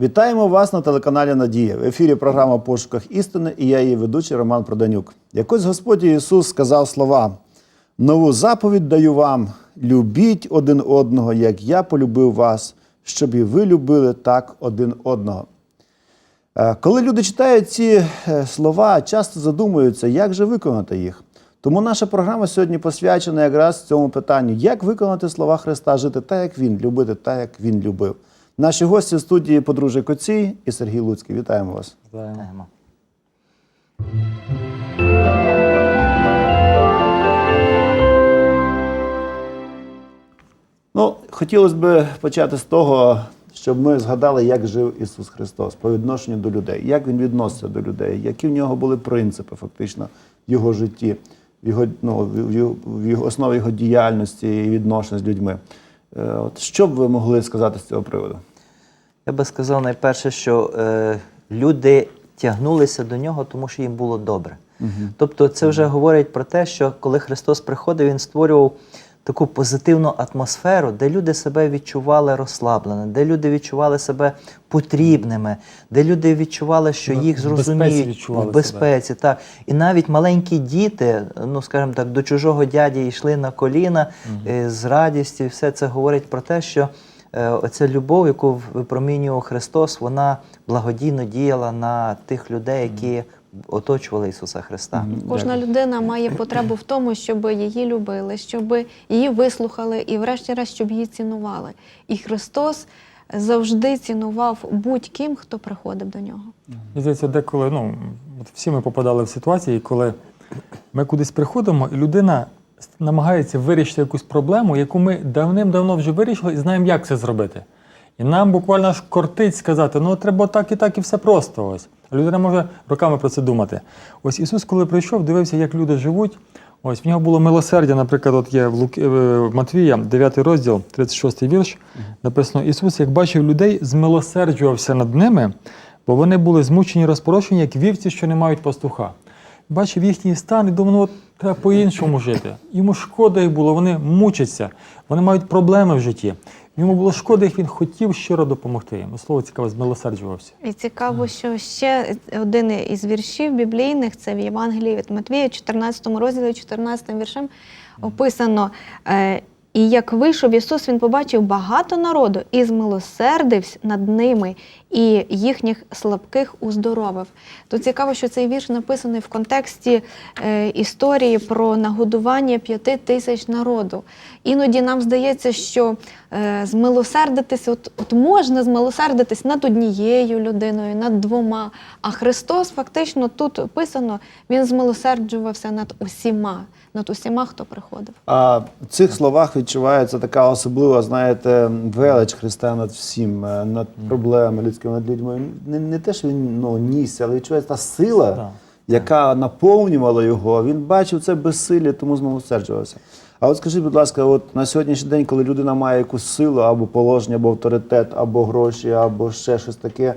Вітаємо вас на телеканалі Надія. В ефірі програма пошуках істини і я її ведучий Роман Проданюк. Якось Господь Ісус сказав слова: Нову заповідь даю вам: любіть один одного, як я полюбив вас, щоб і ви любили так один одного. Е, Коли люди читають ці е, слова, часто задумуються, як же виконати їх. Тому наша програма сьогодні посвячена якраз цьому питанню: як виконати слова Христа, жити так, як Він, любити так, як Він любив. Наші гості в студії подружжя Коцій і Сергій Луцький. Вітаємо вас. Вітаємо. Ну, хотілося б почати з того, щоб ми згадали, як жив Ісус Христос по відношенню до людей, як Він відносився до людей, які в нього були принципи фактично в його житті, в його, ну, в його, в його основі його діяльності і відношень з людьми. Е, От, що б ви могли сказати з цього приводу? Я би сказав найперше, що е, люди тягнулися до нього, тому що їм було добре. Тобто, це вже говорить про те, що коли Христос приходив, Він створював таку позитивну атмосферу, де люди себе відчували розслаблено, де люди відчували себе потрібними, де люди відчували, що їх зрозуміють в безпеці. Так. І навіть маленькі діти, ну скажімо так, до чужого дяді йшли на коліна е, з радістю. І все це говорить про те, що оця любов, яку випромінював Христос, вона благодійно діяла на тих людей, які оточували Ісуса Христа. Кожна людина має потребу в тому, щоб її любили, щоб її вислухали і, врешті-решт, щоб її цінували. І Христос завжди цінував будь-ким, хто приходив до нього. Мені здається, деколи ну, от всі ми попадали в ситуації, коли ми кудись приходимо, і людина намагається вирішити якусь проблему, яку ми давним-давно вже вирішили і знаємо, як це зробити. І нам буквально аж кортить сказати, ну треба так і так, і все просто. Ось. Людина може роками про це думати. Ось Ісус, коли прийшов, дивився, як люди живуть. Ось в нього було милосердя, наприклад, от є в, Лук... е, в Матвія, 9 розділ, 36 вірш, написано: Ісус, як бачив людей, змилосерджувався над ними, бо вони були змучені розпорошені, як вівці, що не мають пастуха. Бачив їхній стан і думав, ну от треба по-іншому жити. Йому шкода їх було, вони мучаться, вони мають проблеми в житті. Йому було шкода, їх він хотів щиро допомогти. Ну, Слово цікаве, змилосерджувався. І цікаво, що ще один із віршів біблійних це в Євангелії від Матвія, 14 розділі, 14 віршем описано. І як вийшов Ісус, Він побачив багато народу і змилосердився над ними, і їхніх слабких уздоровив. То цікаво, що цей вірш написаний в контексті е, історії про нагодування п'яти тисяч народу. Іноді нам здається, що е, змилосердитись, от, от можна змилосердитись над однією людиною, над двома. А Христос фактично тут описано, Він змилосерджувався над усіма, над усіма, хто приходив. А в цих словах відчувається така особлива, знаєте, велич Христа над всім, е, над проблемами людськими, над людьми. Не, не те, що він ну, нісся, але відчувається та сила, Так. яка наповнювала його. Він бачив це безсилля, тому змилосерджувався. А от скажіть, будь ласка, от на сьогоднішній день, коли людина має якусь силу або положення, або авторитет, або гроші, або ще щось таке.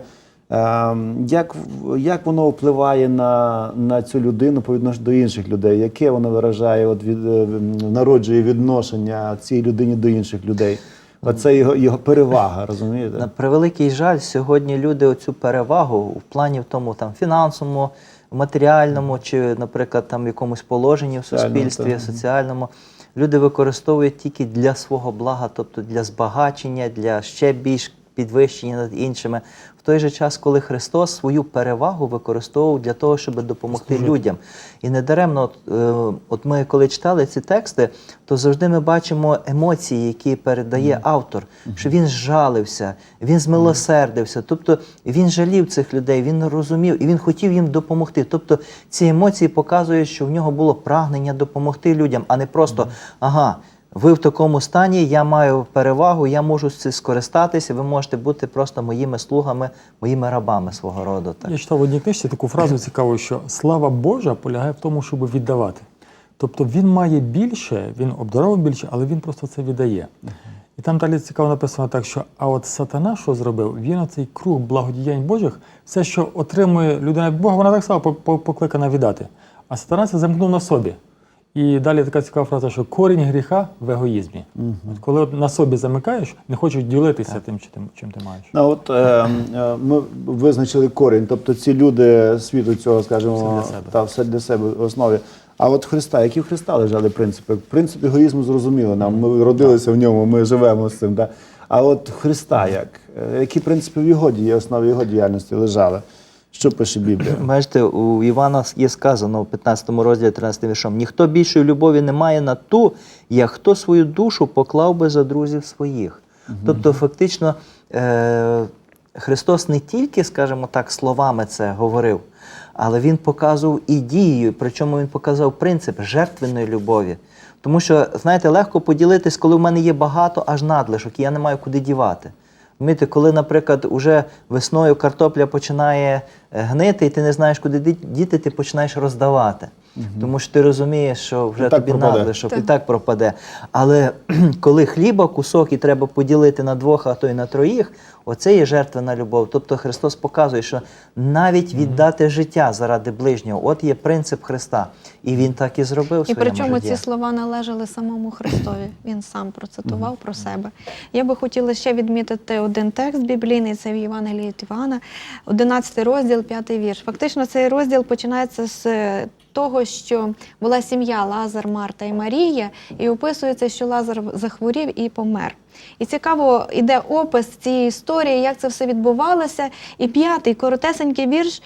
Ем, Як, як воно впливає на, на цю людину по відношенню до інших людей? Яке воно виражає, от від, е, народжує відношення цієї людині до інших людей? Оце його, його перевага, розумієте? На превеликий жаль, сьогодні люди оцю перевагу в плані в тому там фінансовому, матеріальному чи, наприклад, там якомусь положенні в суспільстві, так. соціальному. Люди використовують тільки для свого блага, тобто для збагачення, для ще більш підвищення над іншими. В той же час, коли Христос свою перевагу використовував для того, щоб допомогти людям. І недаремно, от, е, от ми коли читали ці тексти, то завжди ми бачимо емоції, які передає автор, що він зжалився, він змилосердився. Тобто він жалів цих людей, він розумів і він хотів їм допомогти. Тобто ці емоції показують, що в нього було прагнення допомогти людям, а не просто ага. Ви в такому стані, я маю перевагу, я можу скористатися, ви можете бути просто моїми слугами, моїми рабами свого роду. Так. Я читав в одній книжці таку фразу цікаву, що слава Божа полягає в тому, щоб віддавати. Тобто він має більше, він обдаровує більше, але він просто це віддає. І там далі цікаво написано так, що а от сатана, що зробив, він оцей круг благодіянь Божих, все, що отримує людина від Бога, вона так само по- по- покликана віддати. А сатана це замкнув на собі. І далі така цікава фраза, що корінь гріха в егоїзмі. От коли от на собі замикаєш, не хочеш ділитися тим, чи тим, чим ти маєш. Ну, от, е, е, ми визначили корінь, тобто ці люди світу цього, скажімо, Все для себе. Та, все для себе в основі. А от Христа, які в Христа лежали принципи? Принцип егоїзму зрозуміло нам. Ми родилися в ньому, ми живемо з цим. Да? А от Христа як? Е, Які принципи в його дії, основі його діяльності лежали? Що пише Біблія? Бачите, у Івана є сказано в 15 розділі 13 віршом: ніхто більшої любові не має на ту, як хто свою душу поклав би за друзів своїх. Тобто, фактично, е- Христос не тільки, скажімо так, словами це говорив, але Він показував і дією, причому Він показав принцип жертвенної любові. Тому що, знаєте, легко поділитись, коли в мене є багато аж надлишок, і я не маю куди дівати. Розумієте, коли, наприклад, уже весною картопля починає е, гнити, і ти не знаєш, куди діти, ти починаєш роздавати. Тому що ти розумієш, що вже так тобі пропаде. надлишок, і Так. так пропаде. Але коли хліба кусок і треба поділити на двох, а то й на троїх, оце є жертвена любов. Тобто Христос показує, що навіть віддати життя заради ближнього, от є принцип Христа. І Він так і зробив І своєму причому житті. ці слова належали самому Христові. Він сам процитував про себе. Я би хотіла ще відмітити один текст біблійний, це в Євангелії від Івана, 11 розділ, 5 вірш. Фактично, цей розділ починається з е, того, що була сім'я Лазар, Марта і Марія, і описується, що Лазар захворів і помер. І цікаво іде опис цієї історії, як це все відбувалося. І п'ятий коротесенький вірш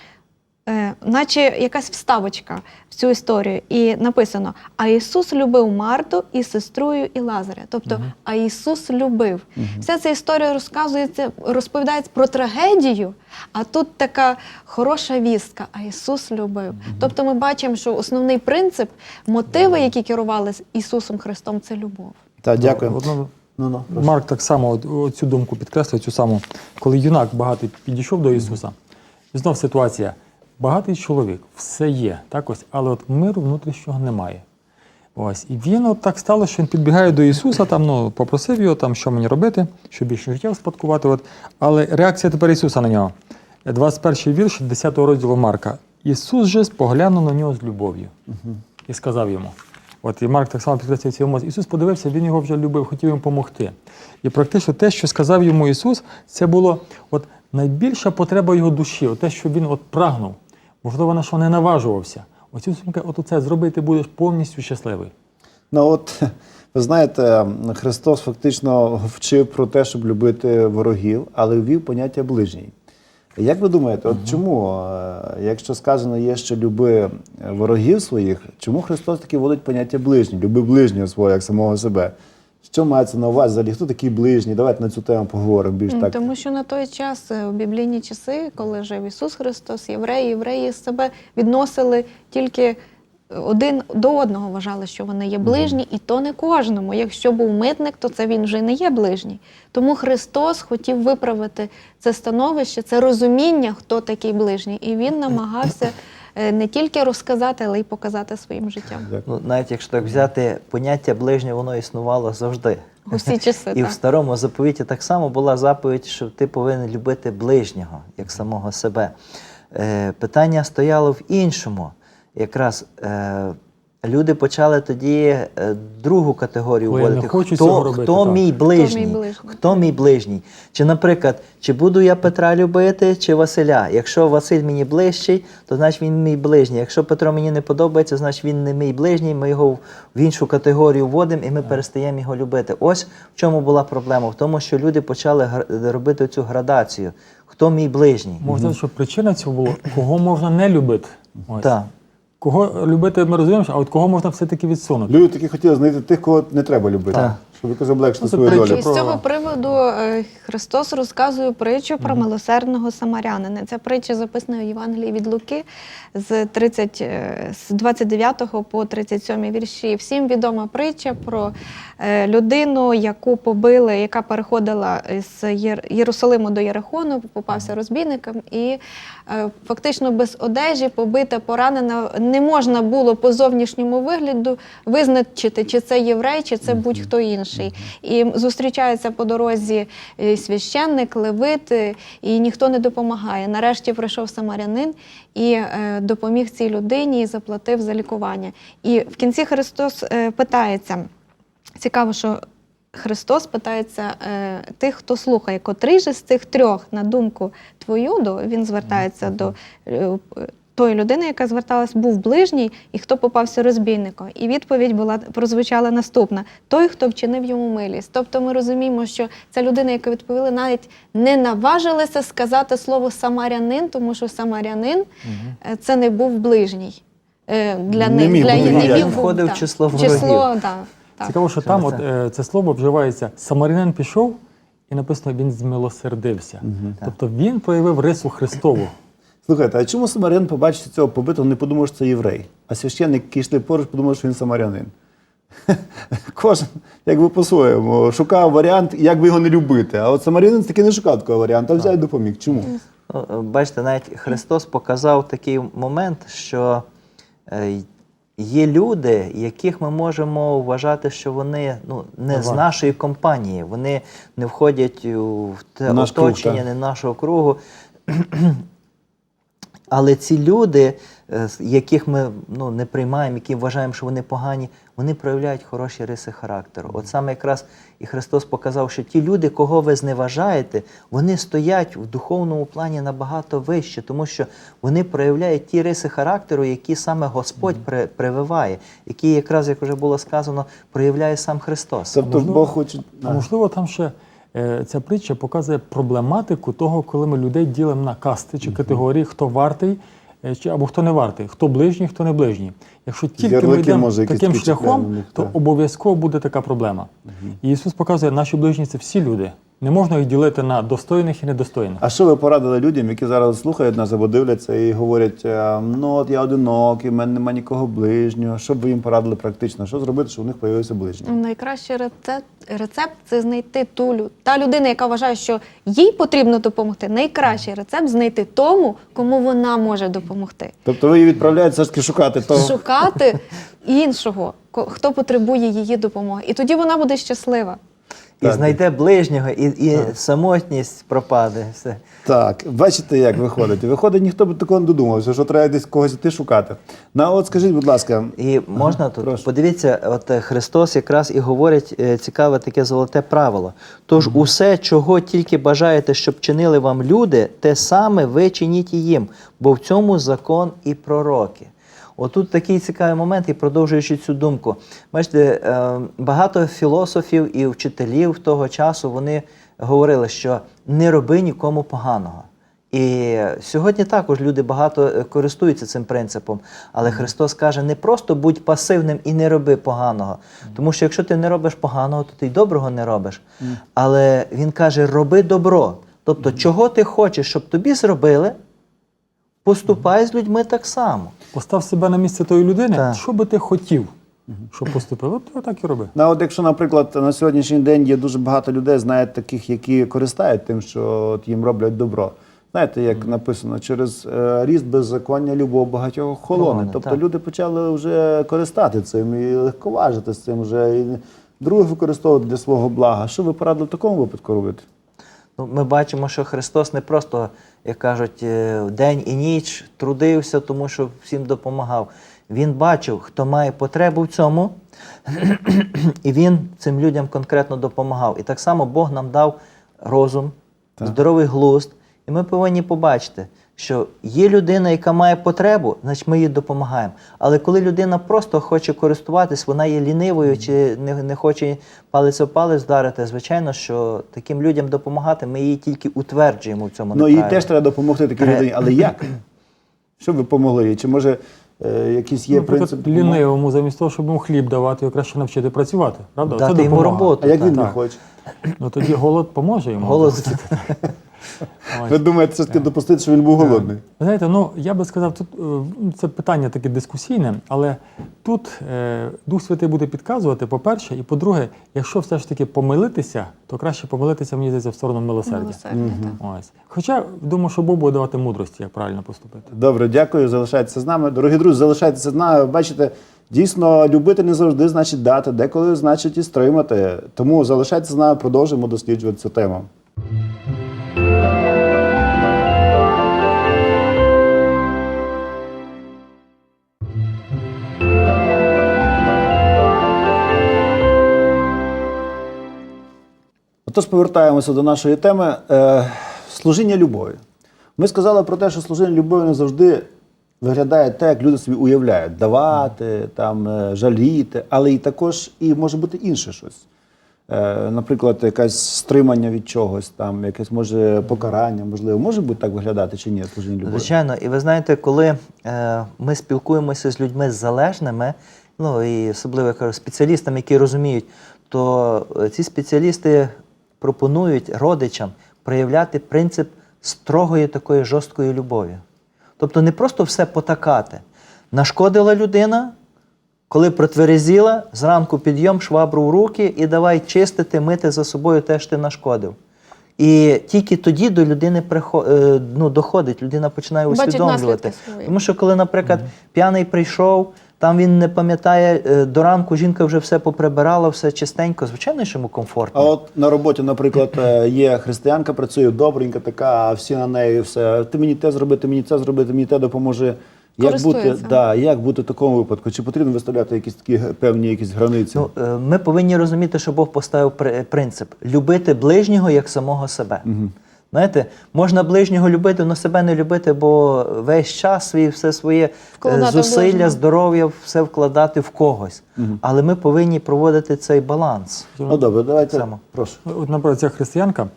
е, наче якась вставочка в цю історію. І написано: А Ісус любив Марту і сестрою і Лазаря. Тобто, а Ісус любив. Вся ця історія розказується, розповідається про трагедію, а тут така хороша вістка, а Ісус любив. Тобто ми бачимо, що основний принцип, мотиви, які керувалися Ісусом Христом, це любов. Та, дякую. Ну, ну, прошу. Марк так само цю думку підкреслює, цю саму, коли юнак багатий підійшов до Ісуса. І знов ситуація. Багатий чоловік, все є, так ось, але от миру внутрішнього немає. Ось. І він от так стало, що він підбігає до Ісуса, там, ну, попросив його, там, що мені робити, щоб більше життя успадкувати. От. Але реакція тепер Ісуса на нього. 21 вірш 10 розділу Марка. Ісус же поглянув на нього з любов'ю і сказав йому. От і Марк так само підкреслює цю емоцію. Ісус подивився, він його вже любив, хотів йому допомогти. І практично те, що сказав йому Ісус, це було от найбільша потреба його душі, от те, що він от прагнув. Можливо, на що не наважувався. Оцю сумка, от це зробити будеш повністю щасливий. Ну от ви знаєте, Христос фактично вчив про те, щоб любити ворогів, але ввів поняття ближній. Як ви думаєте, от чому, е, якщо сказано є, що люби ворогів своїх, чому Христос таки вводить поняття ближній, люби ближнього свого, як самого себе? Що мається на увазі взагалі? Хто такий ближній? Давайте на цю тему поговоримо більш так. Тому що на той час, е, у біблійні часи, коли жив Ісус Христос, євреї, євреї себе відносили тільки один до одного, вважали, що вони є ближні, і то не кожному. Якщо був митник, то це він вже не є ближній. Тому Христос хотів виправити це становище, це розуміння, хто такий ближній, і він намагався е, не тільки розказати, але й показати своїм життям. Ну, навіть якщо так взяти, поняття ближнє, воно існувало завжди. Усі часи. І в старому заповіті так само була заповідь, що ти повинен любити ближнього, як самого себе. Е, питання стояло в іншому. Якраз е, люди почали тоді е, другу категорію Ой, вводити. хто, робити, хто мій ближній? Хто мій ближній? Хто мій ближній? Чи, наприклад, чи буду я Петра любити, чи Василя? Якщо Василь мені ближчий, то значить він мій ближній. Якщо Петро мені не подобається, значить він не мій ближній. Ми його в іншу категорію вводимо і ми перестаємо його любити. Ось в чому була проблема, в тому, що люди почали робити цю градацію. Хто мій ближній? Можна що причина цього була, кого можна не любити. Ось. Так. Кого любити ми розуміємо, а от кого можна все-таки відсунути. Люди таки хотіли знайти тих, кого не треба любити, Так. щоб якось облегшити Ну, це свою притча долю. І з цього приводу е, Христос розказує притчу про милосердного самарянина. Ця притча записана в Євангелії від Луки з 30, е, з 29 по 37 вірші. Всім відома притча про е, людину, яку побили, яка переходила з Єр- Єрусалиму до Єрихону, попався розбійникам, і фактично без одежі, побита, поранена, не можна було по зовнішньому вигляду визначити, чи це єврей, чи це будь-хто інший. І зустрічаються по дорозі е, священник, левит, е, і ніхто не допомагає. Нарешті прийшов самарянин і е, допоміг цій людині і заплатив за лікування. І в кінці Христос е, питається. Цікаво, що Христос питається е, тих, хто слухає, котрий же з цих трьох, на думку твою, до, він звертається до е, тої людини, яка зверталась, був ближній, і хто попався розбійником. І відповідь була прозвучала наступна: той, хто вчинив йому милість. Тобто ми розуміємо, що ця людина, яка відповіла, навіть не наважилася сказати слово самарянин, тому що самарянин е, це не був ближній. Е, Для Не них міг для їх ніяк. не Він був, входив в так. число В число, ворогів. Так. Цікаво, що Через там от, це. е, це слово вживається Самарянин пішов, і написано він змилосердився. Тобто він проявив рису Христову. Слухайте, а чому самарян побачив цього побитого, не подумав, що це єврей? А священник, який йшли поруч, подумав, що він самарянин. Кожен, якби по-своєму, шукав варіант, як би його не любити. А от самарянин таки не шукав такого варіанту, а взяв і допоміг. Чому? Ну, Бачите, навіть Христос показав такий момент, що е, є люди, яких ми можемо вважати, що вони ну, не з нашої компанії, вони не входять у в те наш круг, оточення, так. не нашого кругу. Але ці люди, яких ми ну, не приймаємо, які вважаємо, що вони погані, вони проявляють хороші риси характеру. От саме якраз і Христос показав, що ті люди, кого ви зневажаєте, вони стоять в духовному плані набагато вище, тому що вони проявляють ті риси характеру, які саме Господь при, прививає, які якраз, як вже було сказано, проявляє сам Христос. Тобто можливо- Бог хоче. А можливо, там ще е, ця притча показує проблематику того, коли ми людей ділимо на касти чи категорії, хто вартий е, або хто не вартий, хто ближній, хто не ближній. Якщо тільки ми йдемо таким шляхом, то обов'язково буде така проблема. І Ісус показує, наші ближні це всі люди. Не можна їх ділити на достойних і недостойних. А що ви порадили людям, які зараз слухають нас або дивляться і говорять, е, ну от я одинокий, в мене немає нікого ближнього. Що б ви їм порадили практично? Що зробити, щоб у них появився ближній? Найкращий рецепт, рецепт це знайти ту та людина, яка вважає, що їй потрібно допомогти. Найкращий рецепт знайти тому, кому вона може допомогти. Тобто ви її відправляєте все ж таки шукати того. Шукати іншого, ко- хто потребує її допомоги. І тоді вона буде щаслива. І Так. знайде ближнього, і, і самотність пропаде. Все. Так, бачите, як виходить. Виходить, ніхто б такого не додумався, що треба десь когось іти шукати. Ну, а от скажіть, будь ласка, І можна тут прошу. подивіться, от е, Христос якраз і говорить е, цікаве таке золоте правило. Тож усе, чого тільки бажаєте, щоб чинили вам люди, те саме ви чиніть і їм, бо в цьому закон і пророки. Отут такий цікавий момент, і продовжуючи цю думку. Бачите, е, багато філософів і вчителів того часу вони говорили, що не роби нікому поганого. І сьогодні також люди багато е, користуються цим принципом. Але Христос каже: не просто будь пасивним і не роби поганого. Тому що якщо ти не робиш поганого, то ти й доброго не робиш. Але Він каже: роби добро. Тобто, чого ти хочеш, щоб тобі зробили, поступай з людьми так само. Постав себе на місце тої людини, Так. що би ти хотів, щоб поступив. От ти так і роби. Ну, от якщо, наприклад, на сьогоднішній день є дуже багато людей, знаєте, таких, які користають тим, що от їм роблять добро. Знаєте, як написано, через е, ріст беззаконня любов багатьох холоне. Холоне, Тобто так. люди почали вже користати цим і легковажити з цим вже і других використовувати для свого блага. Що ви порадили в такому випадку робити? Ну, ми бачимо, що Христос не просто, як кажуть, е, день і ніч трудився, тому що всім допомагав. Він бачив, хто має потребу в цьому, і він цим людям конкретно допомагав. І так само Бог нам дав розум, здоровий глузд. І ми повинні побачити, що є людина, яка має потребу, значить ми їй допомагаємо. Але коли людина просто хоче користуватись, вона є лінивою чи не, не хоче палець об палець вдарити, звичайно, що таким людям допомагати, ми її тільки утверджуємо в цьому Ну їй теж треба допомогти такій людині. Але як? Що ви помогли? Чи може е, якийсь є Наприклад, принцип? лінивому, замість того, щоб йому хліб давати, його краще навчити працювати. Правда? Дати Це йому допомога. роботу. А як він не Так. хоче? Ну тоді голод поможе йому. Голос. Ви думаєте, ж таки допустити, що він був голодний? Ви знаєте, ну я би сказав, тут е, ну, це питання таке дискусійне, але тут е, Дух Святий буде підказувати, по-перше, і по-друге, якщо все ж таки помилитися, то краще помилитися, мені здається, в сторону милосердя. Милосердя, так. Ось. Хоча думаю, що Бог буде давати мудрості, як правильно поступити. Добре, дякую. Залишайтеся з нами. Дорогі друзі, залишайтеся з нами. Бачите, Дійсно, любити не завжди значить дати, деколи значить і стримати. Тому залишайтеся з нами, продовжуємо досліджувати цю тему. Отож, повертаємося до нашої теми е, служіння любові. Ми сказали про те, що служіння любові не завжди виглядає так, як люди собі уявляють: давати, там, е, жаліти, але і також і може бути інше щось. Е, наприклад, якесь стримання від чогось, там, якесь може покарання, можливо, може бути так виглядати чи ні, служіння любові? Звичайно, і ви знаєте, коли е, ми спілкуємося з людьми залежними, ну і особливо я кажу, спеціалістами, які розуміють, то е, ці спеціалісти пропонують родичам проявляти принцип строгої такої жорсткої любові. Тобто не просто все потакати. Нашкодила людина, коли протверезіла, зранку підйом, швабру в руки і давай чистити, мити за собою те, що ти нашкодив. І тільки тоді до людини е, ну, доходить, людина починає усвідомлювати. Тому що коли, наприклад, п'яний прийшов, там він не пам'ятає, е, до ранку жінка вже все поприбирала, все чистенько, звичайно, що йому комфортно. А от на роботі, наприклад, е, є християнка, працює добренька така, а всі на неї все. Ти мені те зроби, ти мені це зроби, ти мені те допоможе. Як бути, да, як бути в такому випадку? Чи потрібно виставляти якісь такі певні якісь границі? Ну, е, ми повинні розуміти, що Бог поставив при- принцип любити ближнього як самого себе. Знаєте, можна ближнього любити, але себе не любити, бо весь час свій, все своє е, Вкладати зусилля, ближнього. здоров'я, все вкладати в когось. Але ми повинні проводити цей баланс. Ну добре, давайте. Само. Прошу. От, наприклад, ця християнка,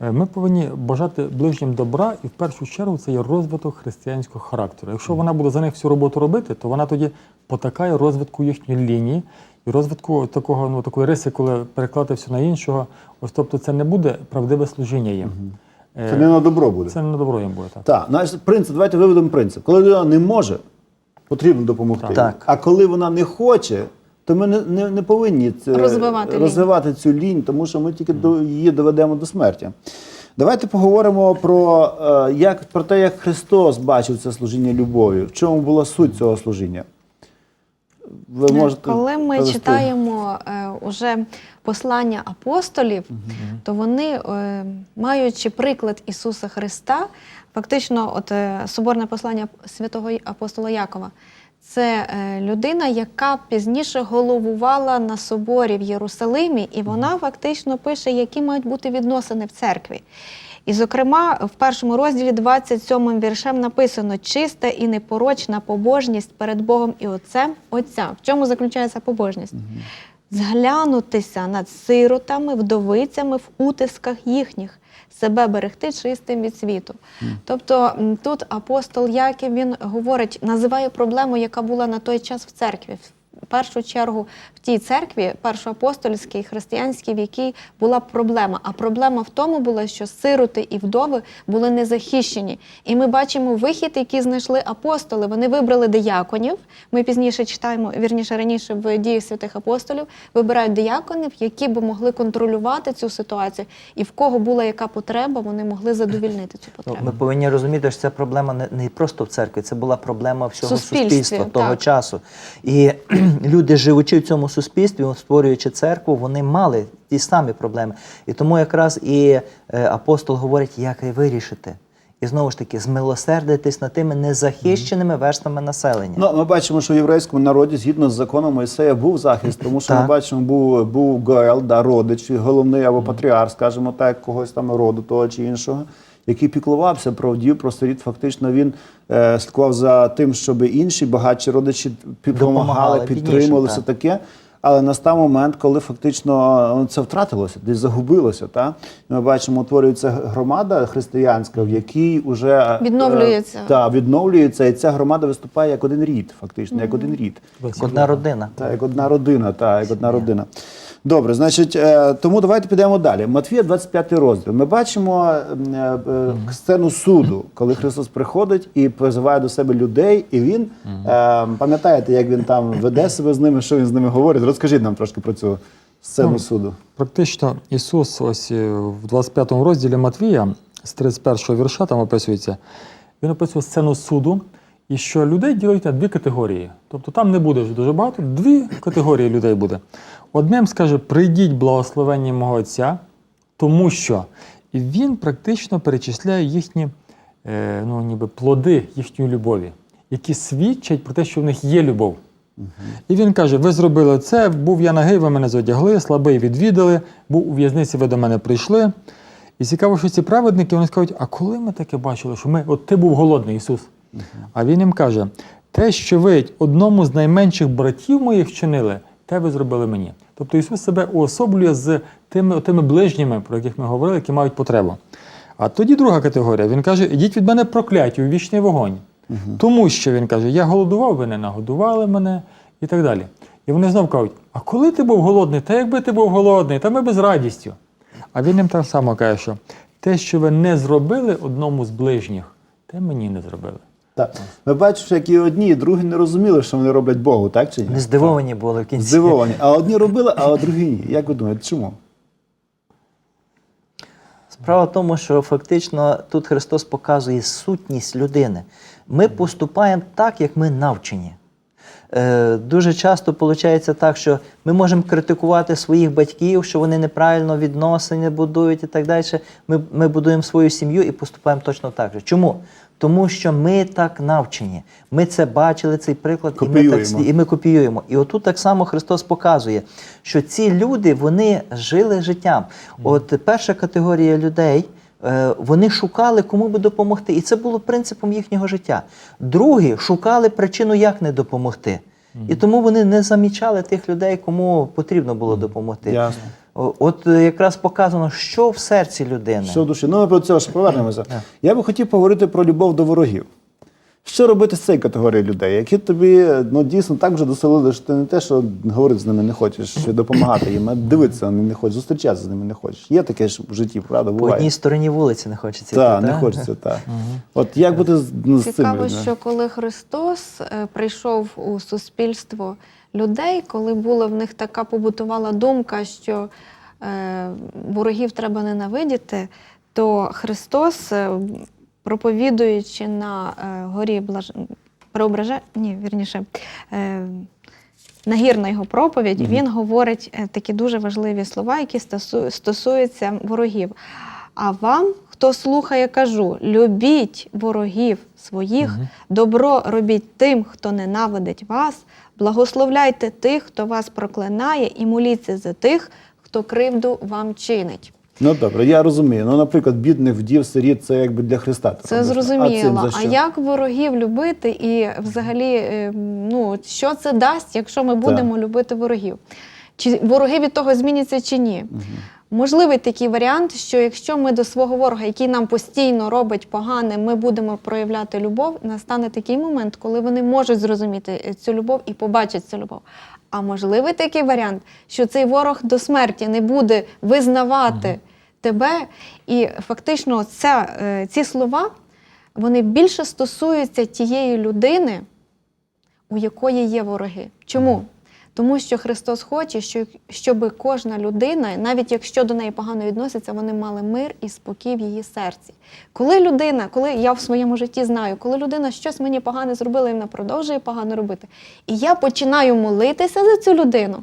е, ми повинні бажати ближнім добра, і в першу чергу це є розвиток християнського характеру. Якщо вона буде за них всю роботу робити, то вона тоді потакає розвитку їхньої лінії і розвитку такого, ну, такої риси, коли перекладати все на іншого. Ось тобто це не буде правдиве служіння їм. Е, Це не на добро буде. Це не на добро їм буде так. Так, значить, принцип, давайте виведемо принцип. Коли людина не може, потрібно допомогти. Так. А коли вона не хоче, то ми не, не, не повинні це, Розвивати лінь. розвивати цю лінь, тому що ми тільки до, її доведемо до смерті. Давайте поговоримо про, е, як, про те, як Христос бачив це служіння любов'ю. В чому була суть цього служіння? Ви можете Е, Коли ми привести? читаємо е, уже послання апостолів, то вони, е, маючи приклад Ісуса Христа, фактично, от е, соборне послання святого апостола Якова, це е, людина, яка пізніше головувала на соборі в Єрусалимі, і вона фактично пише, які мають бути відносини в церкві. І, зокрема, в першому розділі 27 віршем написано чиста і непорочна побожність перед Богом і Отцем Отця. В чому заключається побожність? Зглянутися над сиротами, вдовицями в утисках їхніх, себе берегти чистим від світу. Тобто тут апостол Яків він говорить, називає проблему, яка була на той час в церкві. Першу чергу в тій церкві, першоапостольській, християнській, в якій була проблема. А проблема в тому була, що сироти і вдови були не захищені. І ми бачимо вихід, який знайшли апостоли. Вони вибрали дияконів. Ми пізніше читаємо, вірніше раніше в діях святих апостолів, вибирають дияконів, які б могли контролювати цю ситуацію, і в кого була яка потреба, вони могли задовільнити цю Ну, потребу. ми повинні розуміти, що ця проблема не, не просто в церкві, це була проблема всього суспільства того так. часу. І люди, живучи в цьому суспільстві, створюючи церкву, вони мали ті самі проблеми. І тому якраз і е, апостол говорить, як і вирішити. І знову ж таки, змилосердитись над тими незахищеними верствами населення. Ну, ми бачимо, що в єврейському народі, згідно з законом Мойсея, був захист, тому що ми бачимо, був, був Гоел, да, родич, головний або патріарх, скажімо так, когось там роду того чи іншого, який піклувався про вдів, про сиріт. Фактично він е, слідкував за тим, щоб інші багатші родичі допомагали, підтримували все таке. Але настав момент, коли фактично ну, це втратилося, десь загубилося. Та? Ми бачимо, утворюється громада християнська, в якій вже Відновлюється. та відновлюється, і ця громада виступає як один рід, фактично, як один рід. Як одна родина. Так, як одна родина, так, як одна родина. Добре, значить, е, тому давайте підемо далі. Матвія 25 розділ. Ми бачимо е, е, сцену суду, коли Христос приходить і призиває до себе людей, і він е, пам'ятаєте, як він там веде себе з ними, що він з ними говорить. Розкажіть нам трошки про цю сцену Ну, суду. Практично Ісус, ось в 25 розділі Матвія, з 31 вірша там описується, він описує сцену суду, і що людей ділять на дві категорії. Тобто там не буде вже дуже багато, дві категорії людей буде. Одним скаже: прийдіть благословення мого Отця, тому що і він практично перечисляє їхні е, ну, ніби плоди їхньої любові, які свідчать про те, що в них є любов. І він каже: ви зробили це, був я нагий, ви мене зодягли, слабий відвідали, був у в'язниці, ви до мене прийшли. І цікаво, що ці праведники вони скажуть, а коли ми таке бачили, що ми, от ти був голодний, Ісус. А він їм каже: те, що ви одному з найменших братів моїх вчинили, те ви зробили мені. Тобто Ісус себе уособлює з тими, тими ближніми, про яких ми говорили, які мають потребу. А тоді друга категорія. Він каже: ідіть від мене прокляті у вічний вогонь. Тому що він каже, я голодував, ви не нагодували мене і так далі. І вони знов кажуть: а коли ти був голодний, та якби ти був голодний, та ми би з радістю. А він їм так само каже, що те, що ви не зробили одному з ближніх, те мені не зробили. Так. Ми бачимо, що як і одні, і другі не розуміли, що вони роблять Богу, так чи ні? Вони здивовані були в кінці. Здивовані. А одні робили, а другі ні. Як ви думаєте, чому? Справа в тому, що фактично тут Христос показує сутність людини. Ми поступаємо так, як ми навчені. Е, дуже часто виходить так, що ми можемо критикувати своїх батьків, що вони неправильно відносини будують і так далі. Ми, ми будуємо свою сім'ю і поступаємо точно так же. Чому? Тому що ми так навчені. Ми це бачили, цей приклад, і ми, так, і ми копіюємо. І отут так само Христос показує, що ці люди вони жили життям. От перша категорія людей. е, Вони шукали, кому би допомогти, і це було принципом їхнього життя. Другі шукали причину, як не допомогти. І тому вони не замічали тих людей, кому потрібно було допомогти. Ясно. От е, якраз показано, що в серці людини. Що в душі? Ну, ми про це ж повернемося. Я би хотів поговорити про любов до ворогів. Що робити з цією категорією людей, які тобі ну, дійсно так вже доселили, що ти не те, що говорити з ними не хочеш, чи допомагати їм, а дивитися на них не хочеш, зустрічатися з ними не хочеш. Є таке ж в житті, правда, По одній стороні вулиці не хочеться. Так, не та? хочеться, так. От як бути з, ну, цим? Цікаво, що коли Христос е, прийшов у суспільство людей, коли була в них така побутувала думка, що е, ворогів треба ненавидіти, то Христос, е, проповідуючи на е, горі блаж... преображення, ні, вірніше, нагірна його проповідь, він говорить такі дуже важливі слова, які стосу- стосуються ворогів. А вам, хто слухає, кажу: любіть ворогів своїх, добро робіть тим, хто ненавидить вас, благословляйте тих, хто вас проклинає, і моліться за тих, хто кривду вам чинить. Ну добре, я розумію. Ну, наприклад, бідних вдів, сиріт це якби для Христа. Це. А, зрозуміло. за А, як ворогів любити, і взагалі, е, ну що це дасть, якщо ми будемо любити ворогів? Чи вороги від того зміняться чи ні? Можливий такий варіант, що якщо ми до свого ворога, який нам постійно робить погане, ми будемо проявляти любов, настане такий момент, коли вони можуть зрозуміти е, цю любов і побачать цю любов. А можливий такий варіант, що цей ворог до смерті не буде визнавати тебе, і фактично ця, е, ці слова вони більше стосуються тієї людини, у якої є вороги. Чому? Тому що Христос хоче, що- щоб кожна людина, навіть якщо до неї погано відносяться, вони мали мир і спокій в її серці. Коли людина, коли я в своєму житті знаю, коли людина щось мені погане зробила і вона продовжує погано робити, і я починаю молитися за цю людину,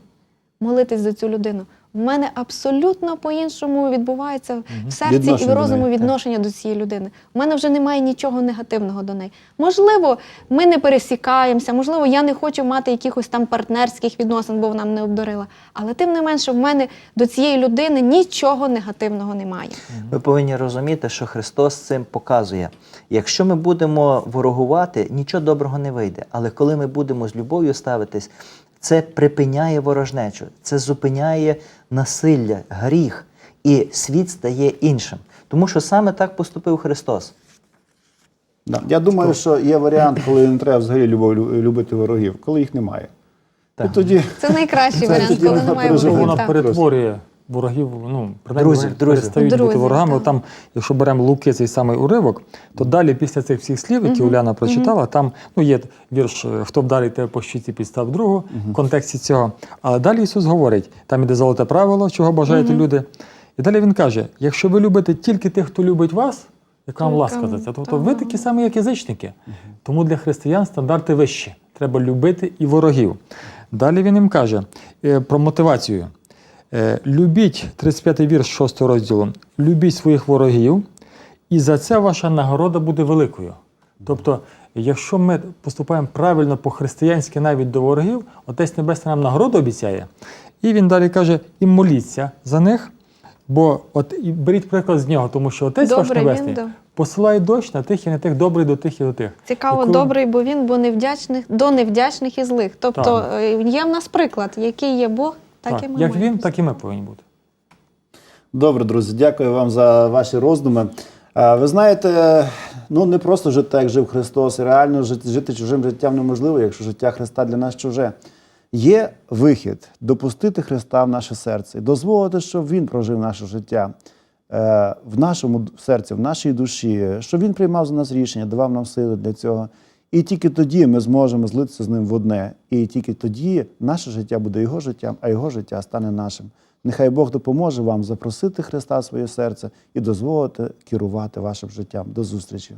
молитись за цю людину. В мене абсолютно по-іншому відбувається в серці і Відношення в до розуму неї, так. відношення до цієї людини. У мене вже немає нічого негативного до неї. Можливо, ми не пересікаємося, можливо, я не хочу мати якихось там партнерських відносин, бо вона мене обдурила. Але тим не менше, в мене до цієї людини нічого негативного немає. Ми повинні розуміти, що Христос цим показує. Якщо ми будемо ворогувати, нічого доброго не вийде. Але коли ми будемо з любов'ю ставитись, це припиняє ворожнечу, це зупиняє насилля, гріх, і світ стає іншим. Тому що саме так поступив Христос. Да. Я думаю, що є варіант, коли не треба взагалі любов, любити ворогів, коли їх немає. Так. І тоді Це найкращий варіант, коли немає ворогів. ворогів. Вона так. перетворює ворогів, ну, принаймні, Друзів, вони друзів. перестають бути ворогами. так. Там, якщо беремо Луки, цей самий уривок, то далі після цих всіх слів, які Уляна прочитала, там ну, є вірш е, Хто вдарить тебе по щиці, підстав другу в контексті цього. Але далі Ісус говорить, там іде золоте правило, чого бажаєте люди. І далі Він каже: якщо ви любите тільки тих, хто любить вас, Яка вам ласка за це? Тобто ви такі самі, як язичники. Тому для християн стандарти вищі. Треба любити і ворогів. Далі він їм каже е, про мотивацію. Е, Любіть, 35-й вірш 6 розділу, любіть своїх ворогів, і за це ваша нагорода буде великою. Тобто, якщо ми поступаємо правильно по-християнськи навіть до ворогів, Отець Небесний нам нагороду обіцяє. І він далі каже: і моліться за них, бо от і беріть приклад з нього, тому що Отець ваш Добрий він, Небесний да. посилає дощ на тих і на тих, добрий до тих і до тих. Цікаво, коли- добрий, бо він бо невдячних до невдячних і злих. Тобто Так. е, є в нас приклад, який є Бог, так, Так, і ми як він, так і ми повинні бути. Добре, друзі, дякую вам за ваші роздуми. Ви знаєте, ну не просто жити так, як жив Христос, і реально жити, жити чужим життям неможливо, якщо життя Христа для нас чуже. Є вихід допустити Христа в наше серце і дозволити, щоб Він прожив наше життя е, в нашому серці, в нашій душі, щоб Він приймав за нас рішення, давав нам сили для цього. І тільки тоді ми зможемо злитися з ним в одне. І тільки тоді наше життя буде його життям, а його життя стане нашим. Нехай Бог допоможе вам запросити Христа в своє серце і дозволити керувати вашим життям. До зустрічі!